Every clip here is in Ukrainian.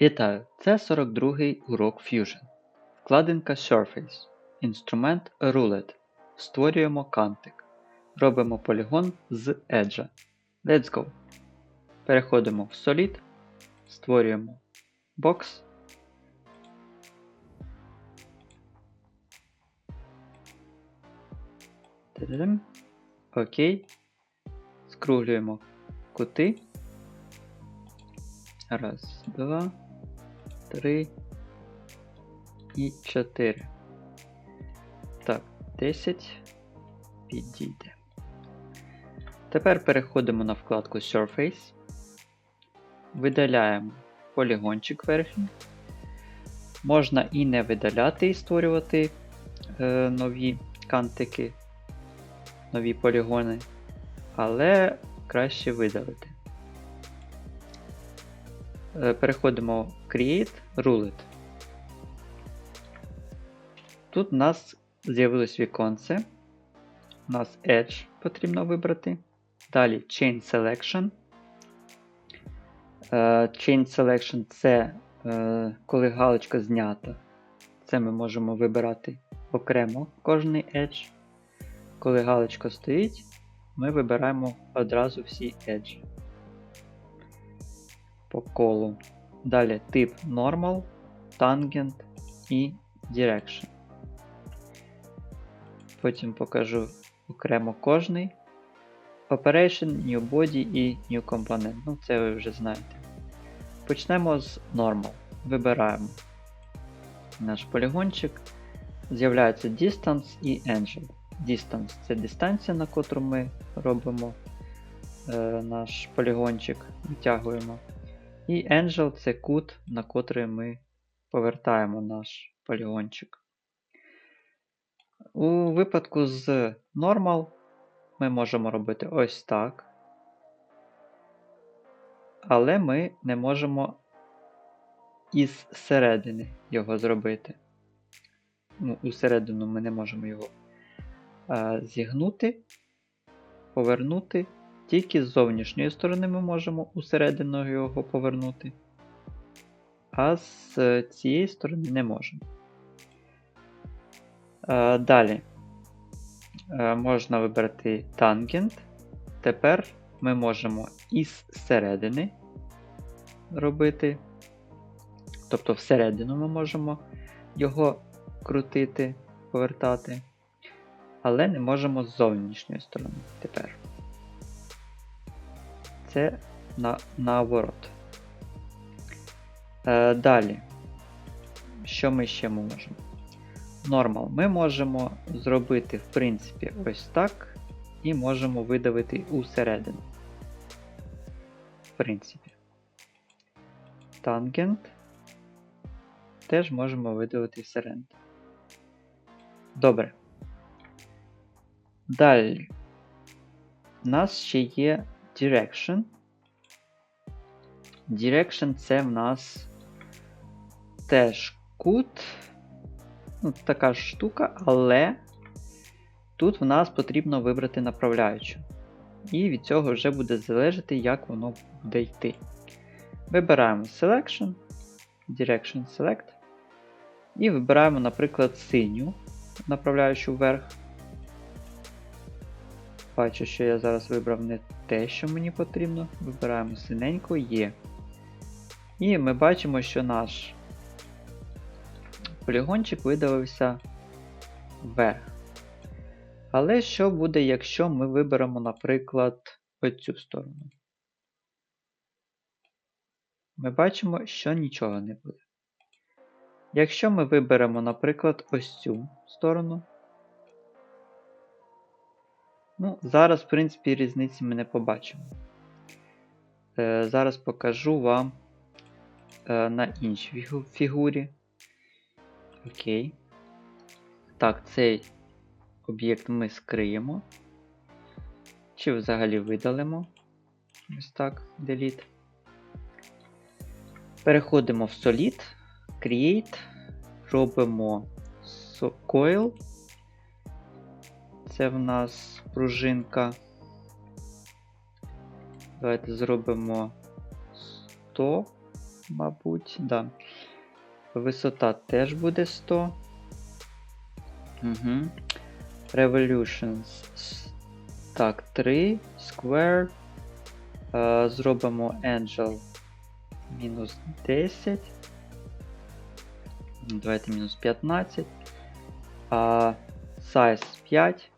Вітаю! Це 42-й урок Fusion. Вкладинка Surface. Інструмент Roulette. Створюємо кантик. Робимо полігон з Edge. Let's go. Переходимо в Solid. Створюємо бокс. Окей. Скруглюємо кути. Раз, два, три і чотири. Так, 10 підійде. Тепер переходимо на вкладку Surface. Видаляємо полігончик верхній. Можна і не видаляти, і створювати е, нові кантики, нові полігони, але краще видалити. Е, Переходимо в Create Roulette. Тут у нас з'явилось віконце. У нас Edge потрібно вибрати. Далі Chain Selection. Е, Chain Selection це е, коли галочка знята. Це ми можемо вибирати окремо кожний Edge. Коли галочка стоїть, ми вибираємо одразу всі Edge по колу. Далі тип Normal, Tangent і Direction. Потім покажу окремо кожний. Operation, New Body і New Component. Ну, це ви вже знаєте. Почнемо з Normal. Вибираємо наш полігончик. З'являється Distance і Angel. Distance це дистанція, на котру ми робимо е, наш полігончик, витягуємо. І Angel це кут, на котрий ми повертаємо наш полігончик. У випадку з Normal ми можемо робити ось так. Але ми не можемо із середини його зробити. Ну, усередину ми не можемо його а, зігнути, повернути. Тільки з зовнішньої сторони ми можемо усередину його повернути, а з цієї сторони не можемо. Е, Далі е, можна вибрати тангент. Тепер ми можемо із середини робити. Тобто всередину ми можемо його крутити, повертати, але не можемо з зовнішньої сторони тепер це на, наоборот. Е, Далі, що ми ще можемо? Нормал. Ми можемо зробити, в принципі, ось так, і можемо видавити усередину. В принципі. Тангент. Теж можемо видавити всередину. Добре. Далі. У нас ще є Direction. Direction це в нас теж кут. Ну, така ж штука, але тут в нас потрібно вибрати направляючу. І від цього вже буде залежати, як воно буде йти. Вибираємо Selection, Direction Select. І вибираємо, наприклад, синю, направляючу вверх. Бачу, що я зараз вибрав не те, що мені потрібно. Вибираємо синенько є. І ми бачимо, що наш полігончик видалився вверх. Але що буде, якщо ми виберемо, наприклад, оцю сторону? Ми бачимо, що нічого не буде. Якщо ми виберемо, наприклад, ось цю сторону, Ну, Зараз, в принципі, різниці ми не побачимо. Е, Зараз покажу вам е, на іншій фігурі. Окей. Так, цей об'єкт ми скриємо. Чи взагалі видалимо. Ось так, Delete. Переходимо в Solid, Create, робимо Coil. Це в нас пружинка. Давайте зробимо 100 мабуть, да. Висота теж буде 100. Угу. Revolutions. Так, 3. Square. Е, зробимо Angel мінус 10. Ну, Давайте мінус 15. А size 5.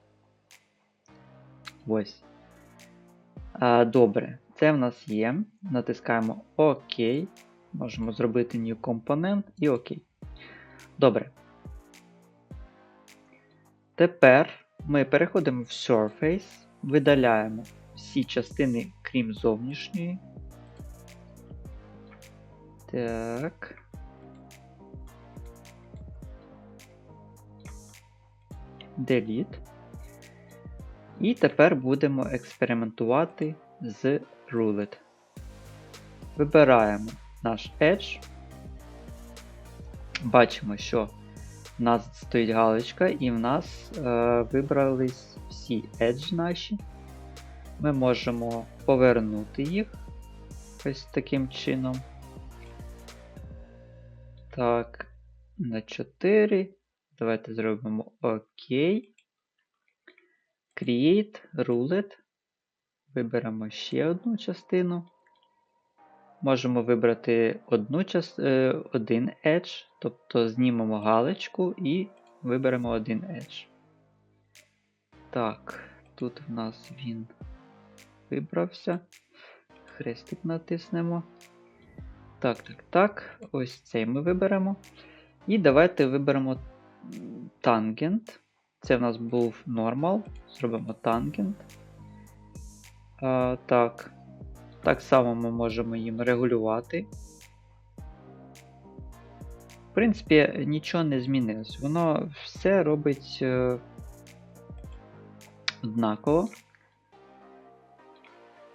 Ось. Добре, це в нас є. Натискаємо ОК. Можемо зробити New Component і ОК. Добре. Тепер ми переходимо в Surface, видаляємо всі частини, крім зовнішньої. Так. Delete. І тепер будемо експериментувати з Ruled. Вибираємо наш Edge. Бачимо, що в нас стоїть галочка, і в нас е, вибрались всі Edge наші. Ми можемо повернути їх ось таким чином. Так, на 4. Давайте зробимо ОК. Create Ruled. Виберемо ще одну частину. Можемо вибрати одну час... е, один Edge, тобто знімемо галочку і виберемо один Edge. Так, тут в нас він вибрався. Хрестик натиснемо. Так, так, так. Ось цей ми виберемо. І давайте виберемо тангент. Це в нас був нормал. Зробимо тангент. Так. Так само ми можемо їм регулювати. В принципі, нічого не змінилось. Воно все робить е, однаково.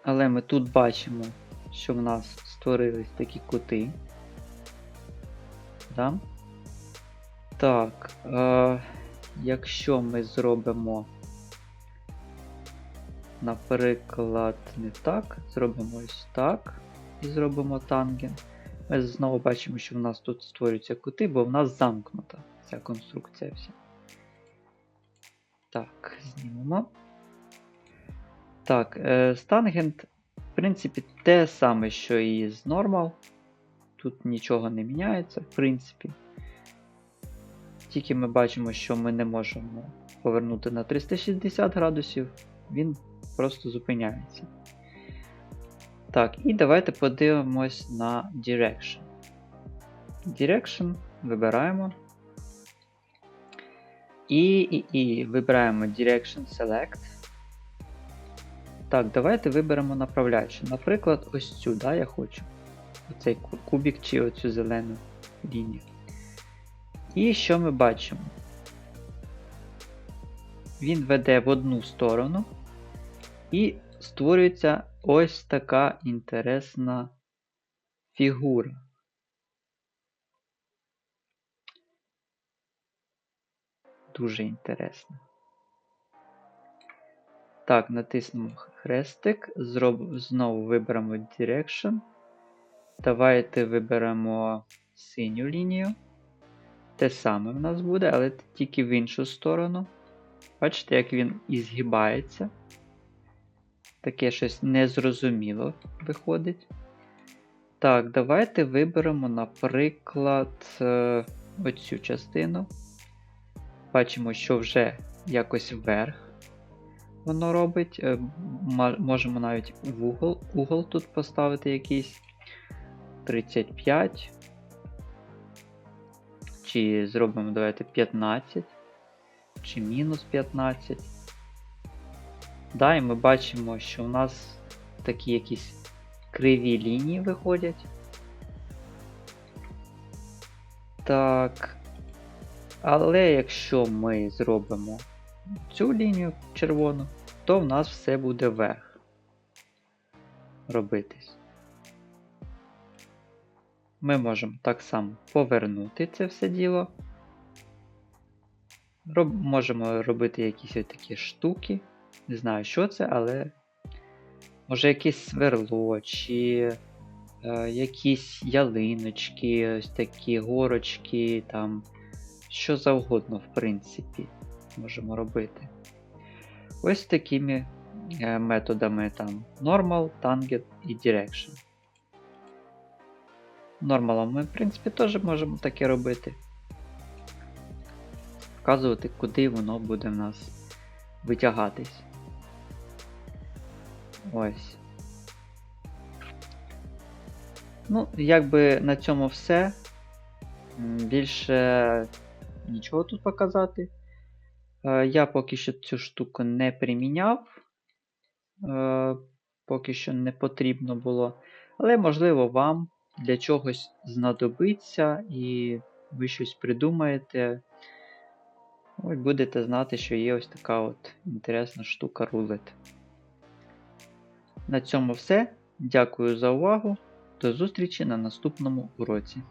Але ми тут бачимо, що в нас створились такі кути. Да? Так, е, якщо ми зробимо, наприклад, не так, зробимо ось так і зробимо тангент. Ми знову бачимо, що в нас тут створюються кути, бо в нас замкнута ця конструкція вся. Так, знімемо. Так, е, стангент, в принципі, те саме, що і з Normal. Тут нічого не міняється, в принципі. Тільки ми бачимо, що ми не можемо повернути на 360 градусів, він просто зупиняється. Так, і давайте подивимось на Direction. Direction вибираємо. І, і, і вибираємо Direction Select. Так, давайте виберемо направляючу. Наприклад, ось цю, да, я хочу. Оцей кубік чи оцю зелену лінію. І що ми бачимо? Він веде в одну сторону і створюється ось така інтересна фігура. Дуже інтересно. Так, натиснемо хрестик, зроб... знову виберемо Direction. Давайте виберемо синю лінію. Те саме в нас буде, але тільки в іншу сторону. Бачите, як він і згибається. Таке щось незрозуміло виходить. Так, давайте виберемо, наприклад, е, оцю частину. Бачимо, що вже якось вверх воно робить. Е, можемо навіть в угол, угол тут поставити якийсь 35. Чи зробимо, давайте 15, чи мінус 15. Да, і ми бачимо, що у нас такі якісь криві лінії виходять. Так. Але якщо ми зробимо цю лінію червону, то в нас все буде вверх робитись. Ми можемо так само повернути це все діло. Роб, можемо робити якісь ось такі штуки. Не знаю, що це, але може якесь сверло, чи е, якісь ялиночки, ось такі горочки, там, що завгодно, в принципі, можемо робити. Ось такими е, методами там normal, tangent і direction. Нормалом ми, в принципі, теж можемо таке робити. Вказувати, куди воно буде в нас витягатись. Ось. Ну, якби на цьому все. Більше нічого тут показати. Е, Я поки що цю штуку не приміняв. Е, Поки що не потрібно було. Але, можливо, вам для чогось знадобиться і ви щось придумаєте. Ось будете знати, що є ось така от інтересна штука рулет. На цьому все. Дякую за увагу. До зустрічі на наступному уроці.